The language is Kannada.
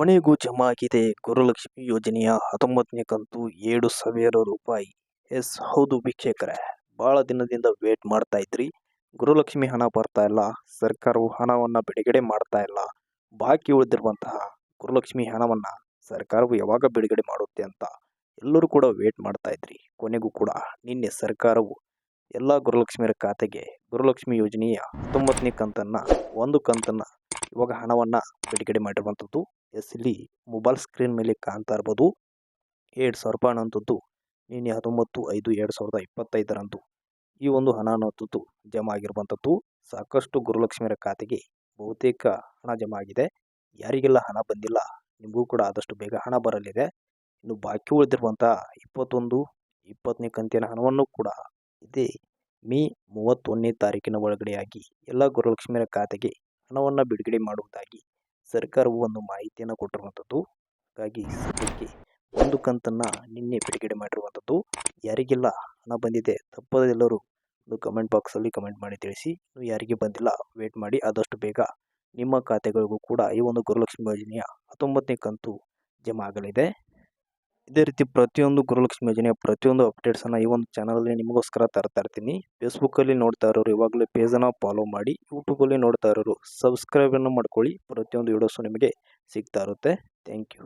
ಕೊನೆಗೂ ಜಮಾ ಆಗಿದೆ ಗುರುಲಕ್ಷ್ಮಿ ಯೋಜನೆಯ ಹತ್ತೊಂಬತ್ತನೇ ಕಂತು ಏಳು ಸಾವಿರ ರೂಪಾಯಿ. ಎಸ್, ಹೌದು ವೀಕ್ಷಕರೇ. ಭಾಳ ದಿನದಿಂದ ವೇಟ್ ಮಾಡ್ತಾ ಇದ್ರಿ. ಗುರುಲಕ್ಷ್ಮಿ ಹಣ ಬರ್ತಾ ಇಲ್ಲ. ಸರ್ಕಾರವು ಹಣವನ್ನು ಬಿಡುಗಡೆ ಮಾಡ್ತಾ ಇಲ್ಲ. ಬಾಕಿ ಉಳಿದಿರುವಂತಹ ಗುರುಲಕ್ಷ್ಮಿ ಹಣವನ್ನು ಸರ್ಕಾರವು ಯಾವಾಗ ಬಿಡುಗಡೆ ಮಾಡುತ್ತೆ ಅಂತ ಎಲ್ಲರೂ ಕೂಡ ವೇಟ್ ಮಾಡ್ತಾ ಇದ್ರಿ. ಕೊನೆಗೂ ಕೂಡ ನಿನ್ನೆ ಸರ್ಕಾರವು ಎಲ್ಲ ಗುರುಲಕ್ಷ್ಮಿಯರ ಖಾತೆಗೆ ಗುರುಲಕ್ಷ್ಮಿ ಯೋಜನೆಯ ಹತ್ತೊಂಬತ್ತನೇ ಕಂತನ್ನು, ಒಂದು ಕಂತನ್ನು ಇವಾಗ ಹಣವನ್ನು ಬಿಡುಗಡೆ ಮಾಡಿರುವಂಥದ್ದು ಎಸ್ ಇಲ್ಲಿ ಮೊಬೈಲ್ ಸ್ಕ್ರೀನ್ ಮೇಲೆ ಕಾಣ್ತಾ ಇರ್ಬೋದು. ಎರಡು ಸಾವಿರ ರೂಪಾಯಿ ಅನ್ನೋಂಥದ್ದು ನಿನ್ನೆ ಹತ್ತೊಂಬತ್ತು ಐದು ಎರಡು ಸಾವಿರದ ಇಪ್ಪತ್ತೈದರಂದು ಈ ಒಂದು ಹಣ ಅನ್ನೋಂಥದ್ದು ಜಮಾ ಆಗಿರುವಂಥದ್ದು ಸಾಕಷ್ಟು ಗುರುಲಕ್ಷ್ಮಿಯರ ಖಾತೆಗೆ ಬಹುತೇಕ ಹಣ ಜಮಾ ಆಗಿದೆ. ಯಾರಿಗೆಲ್ಲ ಹಣ ಬಂದಿಲ್ಲ, ನಿಮಗೂ ಕೂಡ ಆದಷ್ಟು ಬೇಗ ಹಣ ಬರಲಿದೆ. ಇನ್ನು ಬಾಕಿ ಉಳಿದಿರುವಂಥ ಇಪ್ಪತ್ತೊಂದು, ಇಪ್ಪತ್ತನೇ ಕಂತಿನ ಹಣವನ್ನು ಕೂಡ ಇದೇ ಮೇ ಮೂವತ್ತೊಂದನೇ ತಾರೀಕಿನ ಒಳಗಡೆಯಾಗಿ ಎಲ್ಲ ಗುರುಲಕ್ಷ್ಮಿಯರ ಖಾತೆಗೆ ಹಣವನ್ನು ಬಿಡುಗಡೆ ಮಾಡುವುದಾಗಿ ಸರ್ಕಾರವು ಒಂದು ಮಾಹಿತಿಯನ್ನು ಕೊಟ್ಟಿರುವಂಥದ್ದು. ಹಾಗಾಗಿ ಸದ್ಯಕ್ಕೆ ಒಂದು ಕಂತನ್ನು ನಿನ್ನೆ ಬಿಡುಗಡೆ ಮಾಡಿರುವಂಥದ್ದು. ಯಾರಿಗೆಲ್ಲ ಹಣ ಬಂದಿದೆ, ತಪ್ಪದೆಲ್ಲರೂ ಒಂದು ಕಮೆಂಟ್ ಬಾಕ್ಸಲ್ಲಿ ಕಮೆಂಟ್ ಮಾಡಿ ತಿಳಿಸಿ. ಯಾರಿಗೆ ಬಂದಿಲ್ಲ ವೇಟ್ ಮಾಡಿ. ಆದಷ್ಟು ಬೇಗ ನಿಮ್ಮ ಖಾತೆಗಳಿಗೂ ಕೂಡ ಈ ಒಂದು ಗುರುಲಕ್ಷ್ಮಿ ಯೋಜನೆಯ ಹತ್ತೊಂಬತ್ತನೇ ಕಂತು ಜಮಾ ಆಗಲಿದೆ. ಇದೇ ರೀತಿ ಪ್ರತಿಯೊಂದು ಗುರುಲಕ್ಷ್ಮಿ ಯೋಜನೆಯ ಪ್ರತಿಯೊಂದು ಅಪ್ಡೇಟ್ಸನ್ನು ಈ ಒಂದು ಚಾನಲಲ್ಲಿ ನಿಮಗೋಸ್ಕರ ತರ್ತಾ ಇರ್ತೀನಿ. ಫೇಸ್ಬುಕ್ಕಲ್ಲಿ ನೋಡ್ತಾ ಇರೋರು ಇವಾಗಲೇ ಪೇಜನ್ನು ಫಾಲೋ ಮಾಡಿ ಯೂಟ್ಯೂಬಲ್ಲಿ ನೋಡ್ತಾ ಇರೋರು ಸಬ್ಸ್ಕ್ರೈಬನ್ನು ಮಾಡ್ಕೊಳ್ಳಿ. ಪ್ರತಿಯೊಂದು ವೀಡಿಯೋಸು ನಿಮಗೆ ಸಿಗ್ತಾ ಇರುತ್ತೆ. Thank you